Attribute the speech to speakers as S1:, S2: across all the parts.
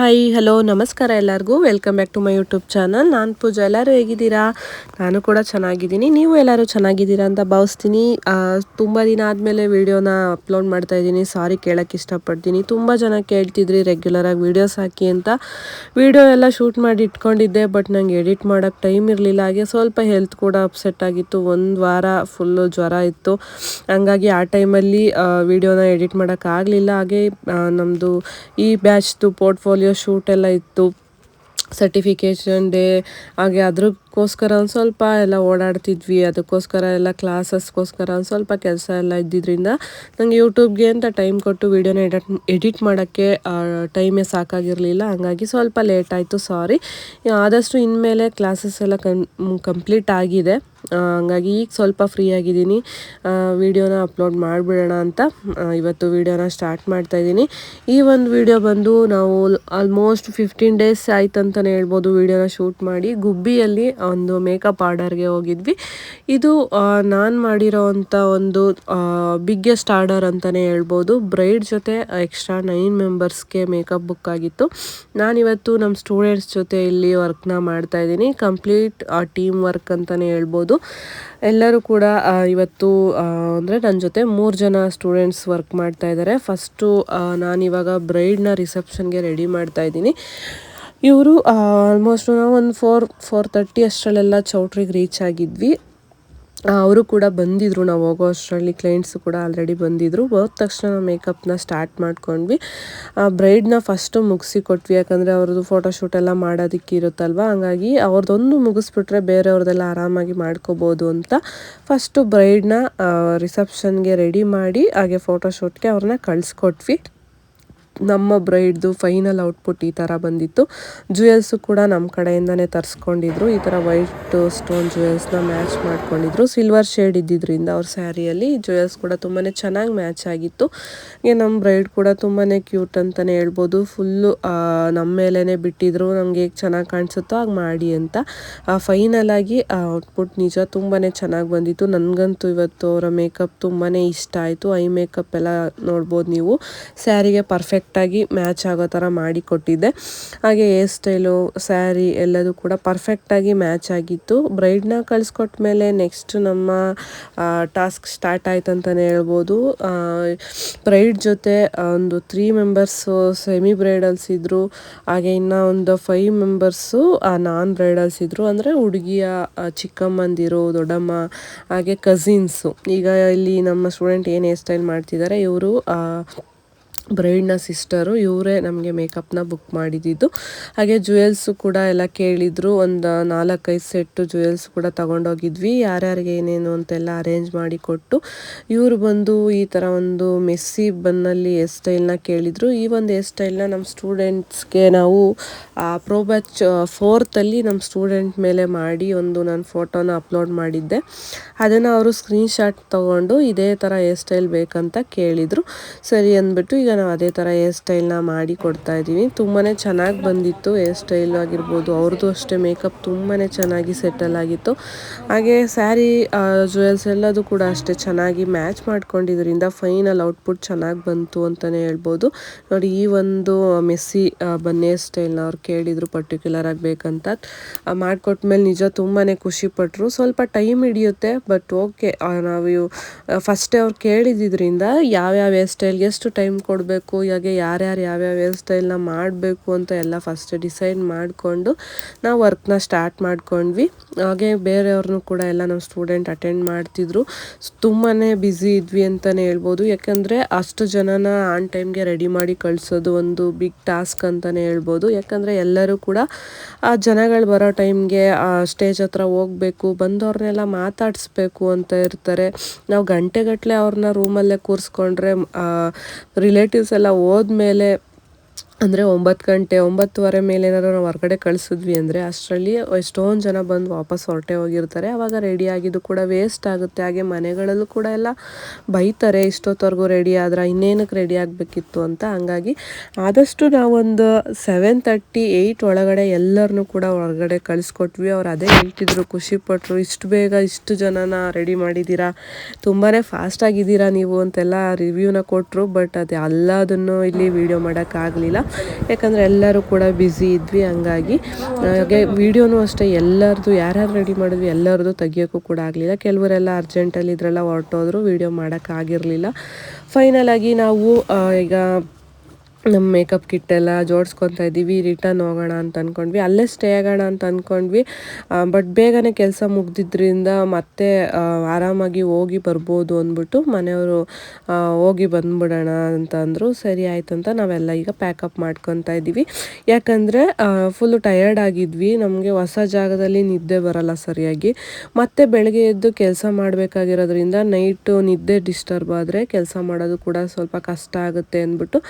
S1: Hi hello ನಮಸ್ಕಾರ ಎಲ್ಲರಿಗೂ. Welcome back to my YouTube channel ನಾನು ಪೂಜಾ, ಎಲ್ಲರೂ ಹೇಗಿದ್ದೀರಾ? ನಾನು ಕೂಡ ಚೆನ್ನಾಗಿದ್ದೀನಿ. ನೀವು ಎಲ್ಲರೂ ಚೆನ್ನಾಗಿದ್ದೀರಾ ಅಂತ ಭಾವಿಸ್ತೀನಿ. ತುಂಬ ದಿನ ಆದಮೇಲೆ ವೀಡಿಯೋನ ಅಪ್ಲೋಡ್ ಮಾಡ್ತಾ ಇದ್ದೀನಿ. ಸಾರಿ ಕೇಳೋಕ್ಕೆ ಇಷ್ಟಪಡ್ತೀನಿ. ತುಂಬ ಜನ ಕೇಳ್ತಿದ್ರಿ ರೆಗ್ಯುಲರಾಗಿ ವೀಡಿಯೋಸ್ ಹಾಕಿ ಅಂತ. ವೀಡಿಯೋ ಎಲ್ಲ ಶೂಟ್ ಮಾಡಿ ಇಟ್ಕೊಂಡಿದ್ದೆ ಬಟ್ ನಂಗೆ ಎಡಿಟ್ ಮಾಡೋಕ್ಕೆ ಟೈಮ್ ಇರಲಿಲ್ಲ. ಹಾಗೆ ಸ್ವಲ್ಪ ಹೆಲ್ತ್ ಕೂಡ ಅಪ್ಸೆಟ್ ಆಗಿತ್ತು. ಒಂದು ವಾರ ಫುಲ್ಲು ಜ್ವರ ಇತ್ತು. ಹಂಗಾಗಿ ಆ ಟೈಮಲ್ಲಿ ವೀಡಿಯೋನ ಎಡಿಟ್ ಮಾಡೋಕ್ಕಾಗಲಿಲ್ಲ ಹಾಗೆ ನಮ್ಮದು ಈ ಬ್ಯಾಚ್ದು ಪೋರ್ಟ್ಫೋಲಿಯೋ ಶೂಟ್ ಎಲ್ಲ ಇತ್ತು. ಸರ್ಟಿಫಿಕೇಷನ್ ಡೇ ಹಾಗೆ ಅದಕ್ಕೋಸ್ಕರ ಒಂದು ಸ್ವಲ್ಪ ಎಲ್ಲ ಓಡಾಡ್ತಿದ್ವಿ, ಅದಕ್ಕೋಸ್ಕರ ಎಲ್ಲ ಕ್ಲಾಸಸ್ಗೋಸ್ಕರ ಒಂದು ಸ್ವಲ್ಪ ಕೆಲಸ ಎಲ್ಲ ಇದ್ದಿದ್ದರಿಂದ ನನಗೆ ಯೂಟ್ಯೂಬ್ಗೆ ಅಂತ ಟೈಮ್ ಕೊಟ್ಟು ವೀಡಿಯೋನ ಎಡಿಟ್ ಎಡಿಟ್ ಮಾಡೋಕ್ಕೆ ಟೈಮೇ ಸಾಕಾಗಿರಲಿಲ್ಲ. ಹಂಗಾಗಿ ಸ್ವಲ್ಪ ಲೇಟ್ ಆಯಿತು ಸಾರಿ ಆದಷ್ಟು ಇನ್ಮೇಲೆ ಕ್ಲಾಸಸ್ ಎಲ್ಲ ಕನ್ ಕಂಪ್ಲೀಟ್ ಆಗಿದೆ. ಹಂಗಾಗಿ ಈಗ ಸ್ವಲ್ಪ ಫ್ರೀ ಆಗಿದ್ದೀನಿ. ವಿಡಿಯೋನ ಅಪ್ಲೋಡ್ ಮಾಡಿಬಿಡೋಣ ಅಂತ ಇವತ್ತು ವಿಡಿಯೋನ ಸ್ಟಾರ್ಟ್ ಮಾಡ್ತಾ ಇದ್ದೀನಿ. ಈ ಒಂದು ವಿಡಿಯೋ ಬಂದು ನಾವು ಆಲ್ಮೋಸ್ಟ್ ಫಿಫ್ಟೀನ್ ಡೇಸ್ ಆಯ್ತು ಅಂತಲೇ ಹೇಳ್ಬೋದು ವಿಡಿಯೋನ ಶೂಟ್ ಮಾಡಿ. ಗುಬ್ಬಿಯಲ್ಲಿ ಒಂದು ಮೇಕಪ್ ಆರ್ಡರ್ಗೆ ಹೋಗಿದ್ವಿ. ಇದು ನಾನು ಮಾಡಿರೋ ಅಂಥ ಒಂದು ಬಿಗ್ಗೆಸ್ಟ್ ಆರ್ಡರ್ ಅಂತಲೇ ಹೇಳ್ಬೋದು. ಬ್ರೈಡ್ ಜೊತೆ ಎಕ್ಸ್ಟ್ರಾ ನೈನ್ ಮೆಂಬರ್ಸ್ಗೆ ಮೇಕಪ್ ಬುಕ್ ಆಗಿತ್ತು. ನಾನಿವತ್ತು ನಮ್ಮ ಸ್ಟೂಡೆಂಟ್ಸ್ ಜೊತೆ ಇಲ್ಲಿ ವರ್ಕ್ನ ಮಾಡ್ತಾ ಇದ್ದೀನಿ. ಕಂಪ್ಲೀಟ್ ಟೀಮ್ ವರ್ಕ್ ಅಂತಲೇ ಹೇಳ್ಬೋದು. ಎಲ್ಲರೂ ಕೂಡ ಇವತ್ತು ಅಂದರೆ ನನ್ನ ಜೊತೆ ಮೂರು ಜನ ಸ್ಟೂಡೆಂಟ್ಸ್ ವರ್ಕ್ ಮಾಡ್ತಾ ಇದ್ದಾರೆ. ಫಸ್ಟು ನಾನಿವಾಗ ಬ್ರೈಡ್ನ ರಿಸೆಪ್ಷನ್ಗೆ ರೆಡಿ ಮಾಡ್ತಾ ಇದ್ದೀನಿ. ಇವರು ಆಲ್ಮೋಸ್ಟ್ ನಾವು ಒಂದು ಫೋರ್ ಫೋರ್ ತರ್ಟಿ ಅಷ್ಟರಲ್ಲೆಲ್ಲ ಚೌಟ್ರಿಗೆ ರೀಚ್ ಆಗಿದ್ವಿ. ಅವರು ಕೂಡ ಬಂದಿದ್ದರು ನಾವು ಹೋಗೋ ಅಷ್ಟರಲ್ಲಿ ಕ್ಲೈಂಟ್ಸು ಕೂಡ ಆಲ್ರೆಡಿ ಬಂದಿದ್ರು. ಹೋದ ತಕ್ಷಣ ನಾವು ಮೇಕಪ್ನ ಸ್ಟಾರ್ಟ್ ಮಾಡ್ಕೊಂಡ್ವಿ. ಬ್ರೈಡ್ನ ಫಸ್ಟು ಮುಗಿಸಿ ಕೊಟ್ವಿ, ಯಾಕಂದರೆ ಅವ್ರದ್ದು ಫೋಟೋಶೂಟ್ ಎಲ್ಲ ಮಾಡೋದಕ್ಕೆ ಇರುತ್ತಲ್ವ? ಹಂಗಾಗಿ ಅವ್ರದ್ದೊಂದು ಮುಗಿಸ್ಬಿಟ್ರೆ ಬೇರೆಯವ್ರದ್ದೆಲ್ಲ ಆರಾಮಾಗಿ ಮಾಡ್ಕೋಬೋದು ಅಂತ ಫಸ್ಟು ಬ್ರೈಡ್ನ ರಿಸೆಪ್ಷನ್ಗೆ ರೆಡಿ ಮಾಡಿ, ಹಾಗೆ ಫೋಟೋಶೂಟ್ಗೆ ಅವ್ರನ್ನ ಕಳಿಸ್ಕೊಟ್ವಿ. ನಮ್ಮ ಬ್ರೈಡ್ದು ಫೈನಲ್ ಔಟ್ಪುಟ್ ಈ ಥರ ಬಂದಿತ್ತು. ಜುವೆಲ್ಸು ಕೂಡ ನಮ್ಮ ಕಡೆಯಿಂದನೇ ತರಿಸ್ಕೊಂಡಿದ್ರು. ಈ ಥರ ವೈಟ್ ಸ್ಟೋನ್ ಜ್ಯುವೆಲ್ಸ್ನ ಮ್ಯಾಚ್ ಮಾಡ್ಕೊಂಡಿದ್ರು. ಸಿಲ್ವರ್ ಶೇಡ್ ಇದ್ದಿದ್ದರಿಂದ ಅವ್ರ ಸ್ಯಾರಿಯಲ್ಲಿ ಜ್ಯುವೆಲ್ಸ್ ಕೂಡ ತುಂಬಾ ಚೆನ್ನಾಗಿ ಮ್ಯಾಚ್ ಆಗಿತ್ತು. ಹಾಗೆ ನಮ್ಮ ಬ್ರೈಡ್ ಕೂಡ ತುಂಬಾ ಕ್ಯೂಟ್ ಅಂತಲೇ ಹೇಳ್ಬೋದು. ಫುಲ್ಲು ನಮ್ಮ ಮೇಲೇ ಬಿಟ್ಟಿದ್ರು. ನಮಗೆ ಹೇಗೆ ಚೆನ್ನಾಗಿ ಕಾಣಿಸುತ್ತೋ ಹಾಗೆ ಮಾಡಿ ಅಂತ. ಫೈನಲ್ ಆಗಿ ಔಟ್ಪುಟ್ ನಿಜ ತುಂಬಾ ಚೆನ್ನಾಗಿ ಬಂದಿತ್ತು. ನನಗಂತೂ ಇವತ್ತು ಅವರ ಮೇಕಪ್ ತುಂಬಾ ಇಷ್ಟ ಆಯಿತು. ಐ ಮೇಕಪ್ ಎಲ್ಲ ನೋಡ್ಬೋದು ನೀವು. ಸ್ಯಾರಿಗೆ ಪರ್ಫೆಕ್ಟಾಗಿ ಮ್ಯಾಚ್ ಆಗೋ ಥರ ಮಾಡಿ ಕೊಟ್ಟಿದ್ದೆ. ಹಾಗೆ ಹೇರ್ ಸ್ಟೈಲು ಸ್ಯಾರಿ ಎಲ್ಲದೂ ಕೂಡ ಪರ್ಫೆಕ್ಟಾಗಿ ಮ್ಯಾಚ್ ಆಗಿತ್ತು. ಬ್ರೈಡ್ನ ಕಳಿಸ್ಕೊಟ್ಟ ಮೇಲೆ ನೆಕ್ಸ್ಟ್ ನಮ್ಮ ಟಾಸ್ಕ್ ಸ್ಟಾರ್ಟ್ ಆಯ್ತು ಅಂತಲೇ ಹೇಳ್ಬೋದು. ಬ್ರೈಡ್ ಜೊತೆ ಒಂದು ತ್ರೀ ಮೆಂಬರ್ಸು ಸೆಮಿ ಬ್ರೈಡಲ್ಸ್ ಇದ್ದರು ಹಾಗೆ ಇನ್ನು ಒಂದು ಫೈವ್ ಮೆಂಬರ್ಸು ನಾನ್ ಬ್ರೈಡಲ್ಸ್ ಇದ್ದರು ಅಂದರೆ ಹುಡುಗಿಯ ಚಿಕ್ಕಮ್ಮಂದಿರು, ದೊಡ್ಡಮ್ಮ, ಹಾಗೆ ಕಸಿನ್ಸು ಈಗ ಇಲ್ಲಿ ನಮ್ಮ ಸ್ಟೂಡೆಂಟ್ ಏನು ಹೇರ್ ಸ್ಟೈಲ್ ಮಾಡ್ತಿದ್ದಾರೆ, ಇವರು ಬ್ರೈಡ್ನ ಸಿಸ್ಟರು ಇವರೇ ನಮಗೆ ಮೇಕಪ್ನ ಬುಕ್ ಮಾಡಿದ್ದು ಹಾಗೆ ಜ್ಯುವೆಲ್ಸು ಕೂಡ ಎಲ್ಲ ಕೇಳಿದರು. ಒಂದು ನಾಲ್ಕೈದು ಸೆಟ್ಟು ಜ್ಯುವೆಲ್ಸ್ ಕೂಡ ತಗೊಂಡೋಗಿದ್ವಿ. ಯಾರ್ಯಾರಿಗೆ ಏನೇನು ಅಂತೆಲ್ಲ ಅರೇಂಜ್ ಮಾಡಿ ಕೊಟ್ಟು. ಇವರು ಬಂದು ಈ ಥರ ಒಂದು ಮೆಸ್ಸಿ ಬನ್ನಲ್ಲಿ ಹೇರ್ ಸ್ಟೈಲ್ನ ಕೇಳಿದರು. ಈ ಒಂದು ಹೇರ್ ಸ್ಟೈಲ್ನ ನಮ್ಮ ಸ್ಟೂಡೆಂಟ್ಸ್ಗೆ ನಾವು ಪ್ರೋ ಬ್ಯಾಚ್ ಫೋರ್ತಲ್ಲಿ ನಮ್ಮ ಸ್ಟೂಡೆಂಟ್ ಮೇಲೆ ಮಾಡಿ ಒಂದು ನಾನು ಫೋಟೋನ ಅಪ್ಲೋಡ್ ಮಾಡಿದ್ದೆ. ಅದನ್ನು ಅವರು ಸ್ಕ್ರೀನ್ಶಾಟ್ ತೊಗೊಂಡು ಇದೇ ಥರ ಹೇರ್ ಸ್ಟೈಲ್ ಬೇಕಂತ ಕೇಳಿದರು. ಸರಿ ಅಂದ್ಬಿಟ್ಟು ಈಗ ನಾವು ಅದೇ ಥರ ಹೇರ್ ಸ್ಟೈಲ್ನ ಮಾಡಿ ಕೊಡ್ತಾ ಇದ್ದೀವಿ. ತುಂಬಾ ಚೆನ್ನಾಗಿ ಬಂದಿತ್ತು ಹೇರ್ ಸ್ಟೈಲ್ ಆಗಿರ್ಬೋದು. ಅವ್ರದ್ದು ಅಷ್ಟೇ ಮೇಕಪ್ ತುಂಬಾ ಚೆನ್ನಾಗಿ ಸೆಟಲ್ ಆಗಿತ್ತು. ಹಾಗೆ ಸ್ಯಾರಿ ಜುವೆಲ್ಸ್ ಎಲ್ಲದೂ ಕೂಡ ಅಷ್ಟೇ ಚೆನ್ನಾಗಿ ಮ್ಯಾಚ್ ಮಾಡ್ಕೊಂಡಿದ್ರಿಂದ ಫೈನಲ್ ಔಟ್ಪುಟ್ ಚೆನ್ನಾಗಿ ಬಂತು ಅಂತಲೇ ಹೇಳ್ಬೋದು. ನೋಡಿ, ಈ ಒಂದು ಮೆಸ್ಸಿ ಬನ್ನಿ ಹೇರ್ ಸ್ಟೈಲ್ನ ಅವ್ರು ಕೇಳಿದರು ಪರ್ಟಿಕ್ಯುಲರ್ ಆಗಿ ಬೇಕಂತ. ಮಾಡಿಕೊಟ್ಮೇಲೆ ನಿಜ ತುಂಬಾ ಖುಷಿಪಟ್ಟರು ಸ್ವಲ್ಪ ಟೈಮ್ ಹಿಡಿಯುತ್ತೆ ಬಟ್ ಓಕೆ ನಾವು ಫಸ್ಟೇ ಅವ್ರು ಕೇಳಿದ್ರಿಂದ ಯಾವ್ಯಾವ ಹೇರ್ ಸ್ಟೈಲ್ಗೆ ಎಷ್ಟು ಟೈಮ್ ಕೊಡಬೇಕು ಹಾಗೆ ಯಾರ್ಯಾರು ಯಾವ್ಯಾವ ಹೇರ್ ಸ್ಟೈಲ್ನ ಮಾಡಬೇಕು ಅಂತ ಎಲ್ಲ ಫಸ್ಟ್ ಡಿಸೈಡ್ ಮಾಡಿಕೊಂಡು ನಾವು ವರ್ಕ್ನ ಸ್ಟಾರ್ಟ್ ಮಾಡ್ಕೊಂಡ್ವಿ. ಹಾಗೆ ಬೇರೆಯವ್ರನ್ನೂ ಕೂಡ ಎಲ್ಲ ನಮ್ಮ ಸ್ಟೂಡೆಂಟ್ ಅಟೆಂಡ್ ಮಾಡ್ತಿದ್ರು. ತುಂಬಾ ಬ್ಯುಸಿ ಇದ್ವಿ ಅಂತಲೇ ಹೇಳ್ಬೋದು. ಯಾಕಂದರೆ ಅಷ್ಟು ಜನನ ಆನ್ ಟೈಮ್ಗೆ ರೆಡಿ ಮಾಡಿ ಕಳಿಸೋದು ಒಂದು ಬಿಗ್ ಟಾಸ್ಕ್ ಅಂತಲೇ ಹೇಳ್ಬೋದು. ಯಾಕಂದರೆ ಎಲ್ಲರೂ ಕೂಡ ಆ ಜನಗಳು ಬರೋ ಟೈಮ್ಗೆ ಸ್ಟೇಜ್ ಹತ್ರ ಹೋಗಬೇಕು ಬಂದವ್ರನ್ನೆಲ್ಲ ಮಾತಾಡಿಸ್ಬೇಕು ಅಂತ ಇರ್ತಾರೆ. ನಾವು ಗಂಟೆಗಟ್ಟಲೆ ಅವ್ರನ್ನ ರೂಮಲ್ಲೇ ಕೂರಿಸ್ಕೊಂಡ್ರೆ ರಿಲೇಟಿವ್ಸ್ ಎಲ್ಲ ಹೋದ್ಮೇಲೆ ಅಂದರೆ ಒಂಬತ್ತು ಗಂಟೆ, ಒಂಬತ್ತುವರೆ ಮೇಲೆ ಏನಾದರೂ ನಾವು ಹೊರಗಡೆ ಕಳಿಸಿದ್ವಿ ಅಂದರೆ ಅಷ್ಟರಲ್ಲಿ ಎಷ್ಟೊಂದು ಜನ ಬಂದು ವಾಪಸ್ ಹೊರಟೆ ಹೋಗಿರ್ತಾರೆ. ಆವಾಗ ರೆಡಿ ಆಗಿದ್ದು ಕೂಡ ವೇಸ್ಟ್ ಆಗುತ್ತೆ. ಹಾಗೆ ಮನೆಗಳಲ್ಲೂ ಕೂಡ ಎಲ್ಲ ಬೈತಾರೆ, ಇಷ್ಟೊತ್ತವರೆಗೂ ರೆಡಿ ಆದ್ರೆ ಇನ್ನೇನಕ್ಕೆ ರೆಡಿ ಆಗಬೇಕಿತ್ತು ಅಂತ. ಹಂಗಾಗಿ ಆದಷ್ಟು ನಾವೊಂದು ಸೆವೆನ್ ತರ್ಟಿ ಏಯ್ಟ್ ಒಳಗಡೆ ಎಲ್ಲರನ್ನೂ ಕೂಡ ಹೊರಗಡೆ ಕಳಿಸ್ಕೊಟ್ವಿ. ಅವ್ರು ಅದೇ ಹೇಳ್ತಿದ್ರು ಖುಷಿಪಟ್ಟರು ಇಷ್ಟು ಬೇಗ ಇಷ್ಟು ಜನನ ರೆಡಿ ಮಾಡಿದ್ದೀರಾ ತುಂಬಾ ಫಾಸ್ಟ್ ಆಗಿದ್ದೀರಾ ನೀವು? ಅಂತೆಲ್ಲ ರಿವ್ಯೂನ ಕೊಟ್ಟರು ಬಟ್ ಅದು ಎಲ್ಲದನ್ನು ಇಲ್ಲಿ ವೀಡಿಯೋ ಮಾಡೋಕ್ಕಾಗಲಿಲ್ಲ ಯಾಕಂದರೆ ಎಲ್ಲರೂ ಕೂಡ ಬ್ಯುಸಿ ಇದ್ವಿ, ಹಂಗಾಗಿ ಹಾಗೆ ವಿಡಿಯೋನೂ ಅಷ್ಟೇ, ಎಲ್ಲರದು ಯಾರ್ಯಾರು ರೆಡಿ ಮಾಡಿದ್ವಿ, ಎಲ್ಲರದು ತೆಗಿಯೋಕ್ಕೂ ಕೂಡ ಆಗಲಿಲ್ಲ. ಕೆಲವರೆಲ್ಲ ಅರ್ಜೆಂಟಲ್ಲಿ ಇದ್ರೆಲ್ಲ ಹೊರಟೋದ್ರು ವೀಡಿಯೋ ಮಾಡೋಕ್ಕಾಗಿರಲಿಲ್ಲ ಫೈನಲಾಗಿ ನಾವು ಈಗ ನಮ್ಮ ಮೇಕಪ್ ಕಿಟ್ ಎಲ್ಲ ಜೋಡಿಸ್ಕೊತ ಇದ್ದೀವಿ ರಿಟರ್ನ್ ಹೋಗೋಣ ಅಂತ ಅಂದ್ಕೊಂಡ್ವಿ ಅಲ್ಲೇ ಸ್ಟೇ ಆಗೋಣ ಅಂತ ಅಂದ್ಕೊಂಡ್ವಿ ಬಟ್ ಬೇಗನೆ ಕೆಲಸ ಮುಗ್ದಿದ್ರಿಂದ ಮತ್ತೆ ಆರಾಮಾಗಿ ಹೋಗಿ ಬರ್ಬೋದು ಅಂದ್ಬಿಟ್ಟು ಮನೆಯವರು ಹೋಗಿ ಬಂದ್ಬಿಡೋಣ ಅಂತ ಅಂದರು. ಸರಿ ಆಯ್ತು ಅಂತ ನಾವೆಲ್ಲ ಈಗ ಪ್ಯಾಕಪ್ ಮಾಡ್ಕೊತಾ ಇದ್ದೀವಿ. ಯಾಕಂದರೆ ಫುಲ್ಲು ಟಯರ್ಡ್ ಆಗಿದ್ವಿ. ನಮಗೆ ಹೊಸ ಜಾಗದಲ್ಲಿ ನಿದ್ದೆ ಬರಲ್ಲ ಸರಿಯಾಗಿ. ಮತ್ತೆ ಬೆಳಗ್ಗೆ ಎದ್ದು ಕೆಲಸ ಮಾಡಬೇಕಾಗಿರೋದ್ರಿಂದ ನೈಟು ನಿದ್ದೆ ಡಿಸ್ಟರ್ಬ್ ಆದರೆ ಕೆಲಸ ಮಾಡೋದು ಕೂಡ ಸ್ವಲ್ಪ ಕಷ್ಟ ಆಗುತ್ತೆ ಅಂದ್ಬಿಟ್ಟು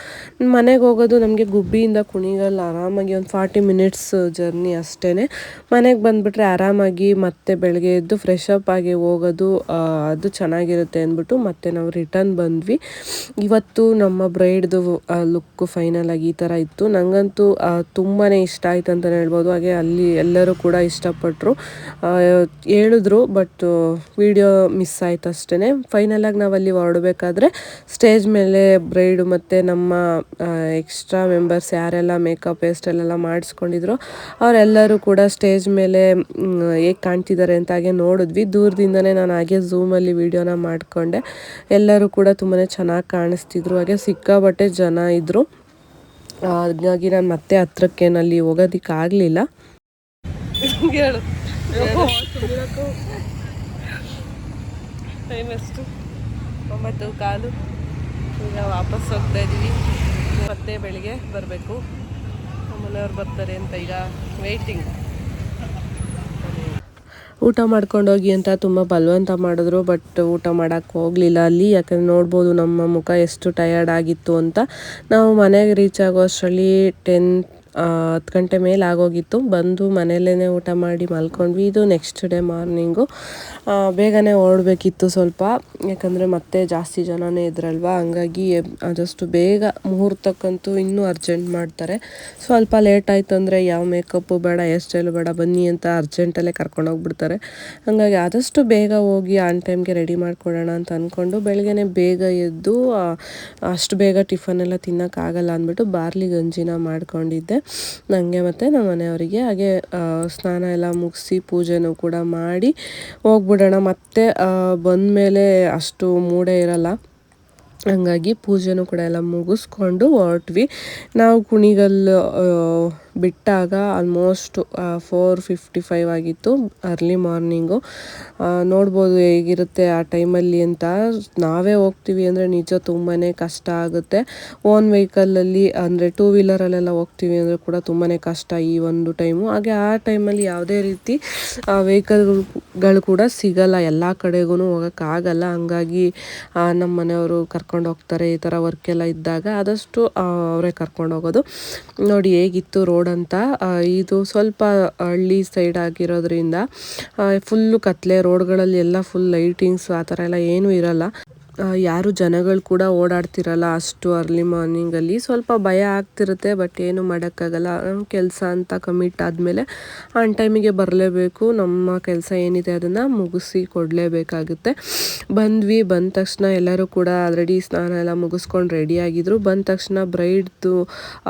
S1: ಮನೆಗೆ ಹೋಗೋದು ನಮಗೆ ಗುಬ್ಬಿಯಿಂದ ಕುಣಿಗಲ್ ಆರಾಮಾಗಿ ಒಂದು ಫಾರ್ಟಿ ಮಿನಿಟ್ಸ್ ಜರ್ನಿ ಅಷ್ಟೇ ಮನೆಗೆ ಬಂದುಬಿಟ್ರೆ ಆರಾಮಾಗಿ ಮತ್ತೆ ಬೆಳಗ್ಗೆ ಎದ್ದು ಫ್ರೆಶ್ ಅಪ್ ಆಗಿ ಹೋಗೋದು ಅದು ಚೆನ್ನಾಗಿರುತ್ತೆ ಅಂದ್ಬಿಟ್ಟು ಮತ್ತೆ ನಾವು ರಿಟರ್ನ್ ಬಂದ್ವಿ. ಇವತ್ತು ನಮ್ಮ ಬ್ರೈಡ್ದು ಲುಕ್ ಫೈನಲ್ ಆಗಿ ಈ ಥರ ಇತ್ತು. ನನಗಂತೂ ತುಂಬಾ ಇಷ್ಟ ಆಯ್ತು ಅಂತಲೇ ಹೇಳ್ಬೋದು. ಹಾಗೆ ಅಲ್ಲಿ ಎಲ್ಲರೂ ಕೂಡ ಇಷ್ಟಪಟ್ಟರು ಹೇಳಿದ್ರು ಬಟ್ ವಿಡಿಯೋ ಮಿಸ್ ಆಯ್ತು ಅಷ್ಟೇ ಫೈನಲಾಗಿ ನಾವು ಅಲ್ಲಿ ಹೊರಡಬೇಕಾದ್ರೆ ಸ್ಟೇಜ್ ಮೇಲೆ ಬ್ರೈಡು ಮತ್ತು ನಮ್ಮ ಎಕ್ಸ್ಟ್ರಾ ಮೆಂಬರ್ಸ್ ಯಾರೆಲ್ಲ ಮೇಕಪ್ ಹೇರ್ಸ್ಟೈಲೆಲ್ಲ ಮಾಡಿಸ್ಕೊಂಡಿದ್ರು ಅವರೆಲ್ಲರೂ ಕೂಡ ಸ್ಟೇಜ್ ಮೇಲೆ ಹೇಗೆ ಕಾಣ್ತಿದ್ದಾರೆ ಅಂತ ಹಾಗೆ ನೋಡಿದ್ವಿ. ದೂರದಿಂದನೇ ನಾನು ಹಾಗೆ ಝೂಮಲ್ಲಿ ವೀಡಿಯೋನ ಮಾಡಿಕೊಂಡೆ. ಎಲ್ಲರೂ ಕೂಡ ತುಂಬಾ ಚೆನ್ನಾಗಿ ಕಾಣಿಸ್ತಿದ್ರು. ಹಾಗೆ ಸಿಕ್ಕಾಬಟ್ಟೆ ಜನ ಇದ್ದರು ಹಾಗಾಗಿ ನಾನು ಮತ್ತೆ ಹತ್ರಕ್ಕೇನಲ್ಲಿ ಹೋಗೋದಕ್ಕಾಗಲಿಲ್ಲ ಹೇಳು ಟೈಮ್ ಎಷ್ಟು? ಒಂಬತ್ತು, ಕಾಲು. ಈಗ ವಾಪಸ್ ಹೋಗ್ತಾ ಇದ್ದೀವಿ ಮತ್ತೆ ಬೆಳಿಗ್ಗೆ ಬರಬೇಕು. ಮನೆಯವ್ರು ಬರ್ತಾರೆ ಅಂತ ಈಗ ವೆಯ್ಟಿಂಗ್ ಊಟ ಮಾಡ್ಕೊಂಡೋಗಿ ಅಂತ ತುಂಬ ಬಲವಂತ ಮಾಡಿದ್ರು ಬಟ್ ಊಟ ಮಾಡೋಕ್ಕೆ ಹೋಗಲಿಲ್ಲ ಅಲ್ಲಿ. ಯಾಕಂದ್ರೆ ನೋಡ್ಬೋದು ನಮ್ಮ ಮುಖ ಎಷ್ಟು ಟಯರ್ಡ್ ಆಗಿತ್ತು ಅಂತ. ನಾವು ಮನೆಗೆ ರೀಚ್ ಆಗೋ ಅಷ್ಟರಲ್ಲಿ ಟೆನ್ ಹತ್ತು ಗಂಟೆ ಮೇಲೆ ಆಗೋಗಿತ್ತು. ಬಂದು ಮನೆಯಲ್ಲೇ ಊಟ ಮಾಡಿ ಮಲ್ಕೊಂಡ್ವಿ. ಇದು ನೆಕ್ಸ್ಟ್ ಡೇ ಮಾರ್ನಿಂಗು ಬೇಗನೆ ಓಡಬೇಕಿತ್ತು ಸ್ವಲ್ಪ. ಯಾಕಂದರೆ ಮತ್ತೆ ಜಾಸ್ತಿ ಜನನೇ ಇದ್ರಲ್ವ? ಹಂಗಾಗಿ ಆದಷ್ಟು ಬೇಗ ಮುಹೂರ್ತಕ್ಕಂತೂ ಇನ್ನೂ ಅರ್ಜೆಂಟ್ ಮಾಡ್ತಾರೆ. ಸ್ವಲ್ಪ ಲೇಟ್ ಆಯಿತು ಅಂದರೆ ಯಾವ ಮೇಕಪ್ಪು ಬೇಡ ಹೇರ್ ಸ್ಟೈಲು ಬೇಡ, ಬನ್ನಿ ಅಂತ ಅರ್ಜೆಂಟಲ್ಲೇ ಕರ್ಕೊಂಡೋಗ್ಬಿಡ್ತಾರೆ. ಹಾಗಾಗಿ ಆದಷ್ಟು ಬೇಗ ಹೋಗಿ ಆನ್ ಟೈಮ್ಗೆ ರೆಡಿ ಮಾಡ್ಕೊಡೋಣ ಅಂತ ಅಂದ್ಕೊಂಡು ಬೆಳಗ್ಗೆನೆ ಬೇಗ ಎದ್ದು ಅಷ್ಟು ಬೇಗ ಟಿಫನ್ ಎಲ್ಲ ತಿನ್ನೋಕ್ಕಾಗಲ್ಲ ಅಂದ್ಬಿಟ್ಟು ಬಾರ್ಲಿ ಗಂಜಿನ ಮಾಡ್ಕೊಂಡಿದ್ದೆ. ನನಗೆ ಮತ್ತು ನಮ್ಮ ಮನೆಯವರಿಗೆ ಹಾಗೆ ಸ್ನಾನ ಎಲ್ಲ ಮುಗಿಸಿ ಪೂಜೆನೂ ಕೂಡ ಮಾಡಿ ಹೋಗ್ಬಿಡೋಣ. ಮತ್ತೆ ಬಂದಮೇಲೆ ಅಷ್ಟು ಮೂಡೆ ಇರಲ್ಲ. ಹಂಗಾಗಿ ಪೂಜೆನೂ ಕೂಡ ಎಲ್ಲ ಮುಗಿಸ್ಕೊಂಡು ಹೊರಟ್ವಿ. ನಾವು ಕುಣಿಗಲ್ ಆ, ಬಿಟ್ಟಾಗ ಆಲ್ಮೋಸ್ಟ್ ಫೋರ್ ಫಿಫ್ಟಿ ಫೈವ್ ಆಗಿತ್ತು ಅರ್ಲಿ ಮಾರ್ನಿಂಗು ನೋಡ್ಬೋದು ಹೇಗಿರುತ್ತೆ ಆ ಟೈಮಲ್ಲಿ ಅಂತ. ನಾವೇ ಹೋಗ್ತೀವಿ ಅಂದರೆ ನಿಜ ತುಂಬಾ ಕಷ್ಟ ಆಗುತ್ತೆ. ಓನ್ ವೆಹಿಕಲಲ್ಲಿ ಅಂದರೆ ಟೂ ವೀಲರಲ್ಲೆಲ್ಲ ಹೋಗ್ತೀವಿ ಅಂದರೆ ಕೂಡ ತುಂಬಾ ಕಷ್ಟ ಈ ಒಂದು ಟೈಮು ಹಾಗೆ ಆ ಟೈಮಲ್ಲಿ ಯಾವುದೇ ರೀತಿ ವೆಹಿಕಲ್ಗಳು ಕೂಡ ಸಿಗಲ್ಲ. ಎಲ್ಲ ಕಡೆಗೂ ಹೋಗೋಕ್ಕಾಗಲ್ಲ ಹಂಗಾಗಿ ನಮ್ಮ ಮನೆಯವರು ಕರ್ಕೊಂಡು ಹೋಗ್ತಾರೆ. ಈ ಥರ ವರ್ಕೆಲ್ಲ ಇದ್ದಾಗ ಆದಷ್ಟು ಅವರೇ ಕರ್ಕೊಂಡು ಹೋಗೋದು. ನೋಡಿ ಹೇಗಿತ್ತು ರೋಡ್ ಅಂತ ಆ, ಇದು ಸ್ವಲ್ಪ ಹಳ್ಳಿ ಸೈಡ್ ಆಗಿರೋದ್ರಿಂದ ಫುಲ್ಲು ಕತ್ಲೆ ರೋಡ್ಗಳಲ್ಲಿ ಎಲ್ಲ ಫುಲ್ ಲೈಟಿಂಗ್ಸ್ ಆ ಥರ ಎಲ್ಲ ಏನೂ ಇರಲ್ಲ. ಯಾರು ಜನಗಳು ಕೂಡ ಓಡಾಡ್ತಿರಲ್ಲ ಅಷ್ಟು ಅರ್ಲಿ ಮಾರ್ನಿಂಗಲ್ಲಿ ಸ್ವಲ್ಪ ಭಯ ಆಗ್ತಿರುತ್ತೆ ಬಟ್ ಏನು ಮಾಡೋಕ್ಕಾಗಲ್ಲ. ಕೆಲಸ ಅಂತ ಕಮಿಟ್ ಆದಮೇಲೆ ಆನ್ ಟೈಮಿಗೆ ಬರಲೇಬೇಕು. ನಮ್ಮ ಕೆಲಸ ಏನಿದೆ ಅದನ್ನು ಮುಗಿಸಿ ಕೊಡಲೇಬೇಕಾಗುತ್ತೆ. ಬಂದ್ವಿ, ಬಂದ ತಕ್ಷಣ ಎಲ್ಲರೂ ಕೂಡ ಆಲ್ರೆಡಿ ಸ್ನಾನ ಎಲ್ಲ ಮುಗಿಸ್ಕೊಂಡು ರೆಡಿಯಾಗಿದ್ದರು ಬಂದ ತಕ್ಷಣ ಬ್ರೈಡ್ದು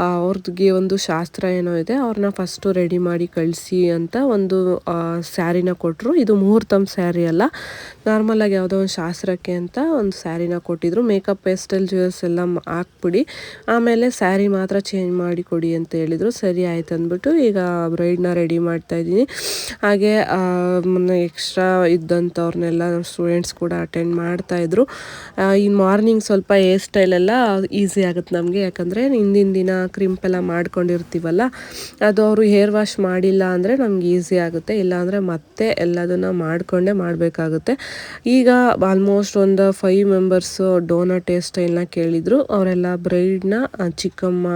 S1: ಅವ್ರಿಗೆ ಒಂದು ಶಾಸ್ತ್ರ ಏನೋ ಇದೆ ಅವ್ರನ್ನ ಫಸ್ಟು ರೆಡಿ ಮಾಡಿ ಕಳಿಸಿ ಅಂತ ಒಂದು ಸ್ಯಾರಿನ ಕೊಟ್ಟರು ಇದು ಮುಹೂರ್ತಮ್ ಸ್ಯಾರಿ ಅಲ್ಲ. ನಾರ್ಮಲಾಗಿ ಯಾವುದೋ ಒಂದು ಶಾಸ್ತ್ರಕ್ಕೆ ಅಂತ ಒಂದು ಸ್ಯಾರಿನ ಕೊಟ್ಟಿದ್ರು. ಮೇಕಪ್ ಪೇಸ್ಟಲ್ ಜ್ಯೂಸ್ ಎಲ್ಲ ಹಾಕ್ಬಿಡಿ. ಆಮೇಲೆ ಸ್ಯಾರಿ ಮಾತ್ರ ಚೇಂಜ್ ಮಾಡಿ ಕೊಡಿ ಅಂತ ಹೇಳಿದರು. ಸರಿ ಆಯ್ತು ಅಂದ್ಬಿಟ್ಟು ಈಗ ಬ್ರೈಡ್ನ ರೆಡಿ ಮಾಡ್ತಾ ಇದ್ದೀನಿ. ಹಾಗೆ ಎಕ್ಸ್ಟ್ರಾ ಇದ್ದಂಥವ್ರನ್ನೆಲ್ಲ ಸ್ಟೂಡೆಂಟ್ಸ್ ಕೂಡ ಅಟೆಂಡ್ ಮಾಡ್ತಾಯಿದ್ರು ಈ ಮಾರ್ನಿಂಗ್ ಸ್ವಲ್ಪ ಹೇರ್ ಸ್ಟೈಲೆಲ್ಲ ಈಸಿ ಆಗುತ್ತೆ ನಮಗೆ. ಯಾಕಂದರೆ ಹಿಂದಿನ ದಿನ ಕ್ರಿಂಪ್ ಎಲ್ಲ ಮಾಡ್ಕೊಂಡಿರ್ತೀವಲ್ಲ, ಅದು ಅವರು ಹೇರ್ ವಾಶ್ ಮಾಡಿಲ್ಲ ಅಂದರೆ ನಮ್ಗೆ ಈಸಿ ಆಗುತ್ತೆ. ಇಲ್ಲಾಂದರೆ ಮತ್ತೆ ಎಲ್ಲದನ್ನು ಮಾಡಿಕೊಂಡೇ ಮಾಡಬೇಕಾಗುತ್ತೆ. ಈಗ ಆಲ್ಮೋಸ್ಟ್ ಒಂದು ಫೈವ್ ಮೆಂಬರ್ಸು ಡೋನಟ್ ಹೇರ್ ಸ್ಟೈಲ್ನ ಕೇಳಿದರು. ಅವರೆಲ್ಲ ಬ್ರೈಡ್ನ ಚಿಕ್ಕಮ್ಮ,